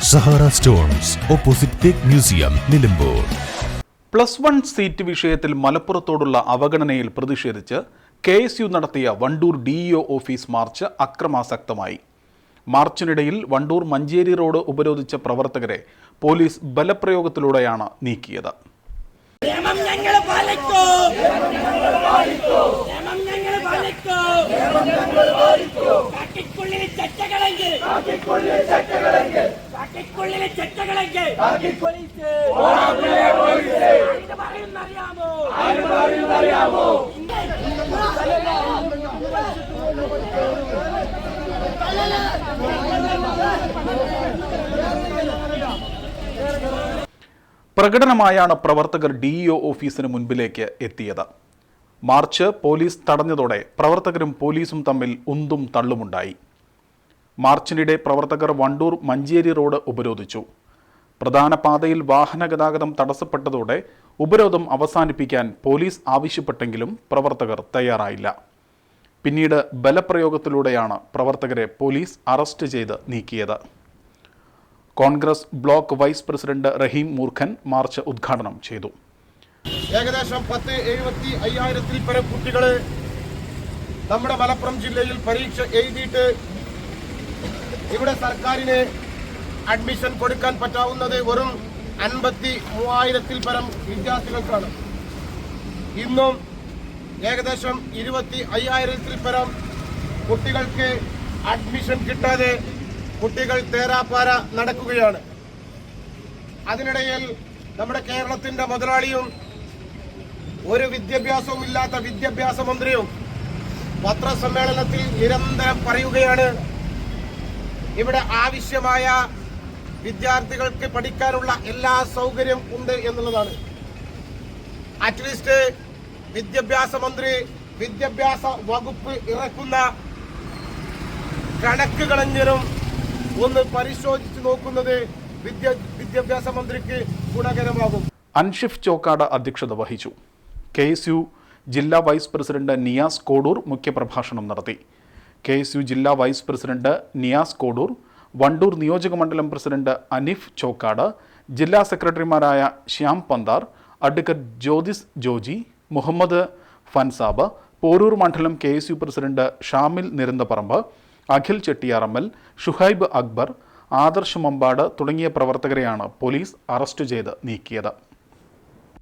Sahara stones opposite teak museum Nilambur. Plus one seat വിഷയത്തിൽ മലപ്പുറത്തോടുള്ള അവഗണനയിൽ പ്രതിഷേധിച്ച് കെ എസ് യു നടത്തിയ വണ്ടൂർ ഡിഇഒ ഓഫീസ് മാർച്ച് അക്രമാസക്തമായി. മാർച്ചിനിടയിൽ വണ്ടൂർ മഞ്ചേരി റോഡ് ഉപരോധിച്ച പ്രവർത്തകരെ പോലീസ് ബലപ്രയോഗത്തിലൂടെയാണ് നീക്കിയത്. നിയമം ഞങ്ങൾ പാലിക്കും. നിയമം ഞങ്ങൾ പാലിക്കും. കാക്കിക്കുള്ളിൽ ചെറ്റകളെങ്കിൽ കാക്കിക്കുള്ളിൽ ചെറ്റകളെങ്കിൽ അറിയാമോ പ്രകടനമായാണ് പ്രവർത്തകർ ഡിഇഒ ഓഫീസിന് മുൻപിലേക്ക് എത്തിയത്. മാർച്ച് പോലീസ് തടഞ്ഞതോടെ പ്രവർത്തകരും പോലീസും തമ്മിൽ ഉന്തും തള്ളുമുണ്ടായി. മാർച്ചിനിടെ പ്രവർത്തകർ വണ്ടൂർ മഞ്ചേരി റോഡ് ഉപരോധിച്ചു. പ്രധാന പാതയിൽ വാഹന ഗതാഗതം തടസ്സപ്പെട്ടതോടെ ഉപരോധം അവസാനിപ്പിക്കാൻ പോലീസ് ആവശ്യപ്പെട്ടെങ്കിലും പ്രവർത്തകർ തയ്യാറായില്ല. പിന്നീട് ബലപ്രയോഗത്തിലൂടെയാണ് പ്രവർത്തകരെ പോലീസ് അറസ്റ്റ് ചെയ്ത് നീക്കിയത്. Congress block vice president Rahim Moorkhan march ഉദ്ഘാടനം ചെയ്തു. ഏകദേശം പത്ത് എഴുപത്തി അയ്യായിരത്തിൽ പരം കുട്ടികൾ നമ്മുടെ മലപ്പുറം ജില്ലയിൽ പരീക്ഷ എഴുതിയിട്ട് ഇവിടെ സർക്കാരിന് അഡ്മിഷൻ കൊടുക്കാൻ പറ്റാവുന്നത് വെറും അൻപത്തി മൂവായിരത്തിൽ പരം വിദ്യാർത്ഥികൾക്കാണ്. ഇന്നും ഏകദേശം ഇരുപത്തി അയ്യായിരത്തിൽ പരം കുട്ടികൾക്ക് അഡ്മിഷൻ കിട്ടാതെ കുട്ടികൾ തേരാപ്പാര നടക്കുകയാണ്. അതിനിടയിൽ നമ്മുടെ കേരളത്തിന്റെ മുതലാളിയും ഒരു വിദ്യാഭ്യാസവും ഇല്ലാത്ത വിദ്യാഭ്യാസ മന്ത്രിയും പത്രസമ്മേളനത്തിൽ നിരന്തരം പറയുകയാണ്. ഇവിടെ ആവശ്യമായ വിദ്യാർത്ഥികൾക്ക് പഠിക്കാനുള്ള എല്ലാ സൗകര്യം ഉണ്ട് എന്നുള്ളതാണ്. അറ്റ്ലീസ്റ്റ് വിദ്യാഭ്യാസ മന്ത്രി വിദ്യാഭ്യാസ വകുപ്പ് ഇറക്കുന്ന കണക്കുകളെങ്കിലും ഒന്ന് പരിശോധിച്ച് നോക്കുന്നത് വിദ്യ വിദ്യാഭ്യാസ മന്ത്രിക്ക് ഗുണകരമാകും. അൻഷിഫ് ചോക്കാട് അധ്യക്ഷത വഹിച്ചു. കെ ജില്ലാ വൈസ് പ്രസിഡന്റ് നിയാസ് കോഡൂർ മുഖ്യപ്രഭാഷണം നടത്തി. കെ എസ് യു ജില്ലാ വൈസ് പ്രസിഡന്റ് നിയാസ് കോഡൂർ വണ്ടൂർ നിയോജക മണ്ഡലം പ്രസിഡന്റ് അനിഫ് ചോക്കാട് ജില്ലാ സെക്രട്ടറിമാരായ ശ്യാം പന്താർ അഡ്വക്കറ്റ് ജ്യോതിസ് ജോജി മുഹമ്മദ് ഫൻസാബ് പോരൂർ മണ്ഡലം K S U president Shamil Nirantaparamb Akhil Chettiyarammal Shuhaib Akbar Adarsh Mambad തുടങ്ങിയ പ്രവർത്തകരെയാണ് പോലീസ് അറസ്റ്റ് ചെയ്ത് നീക്കിയത്.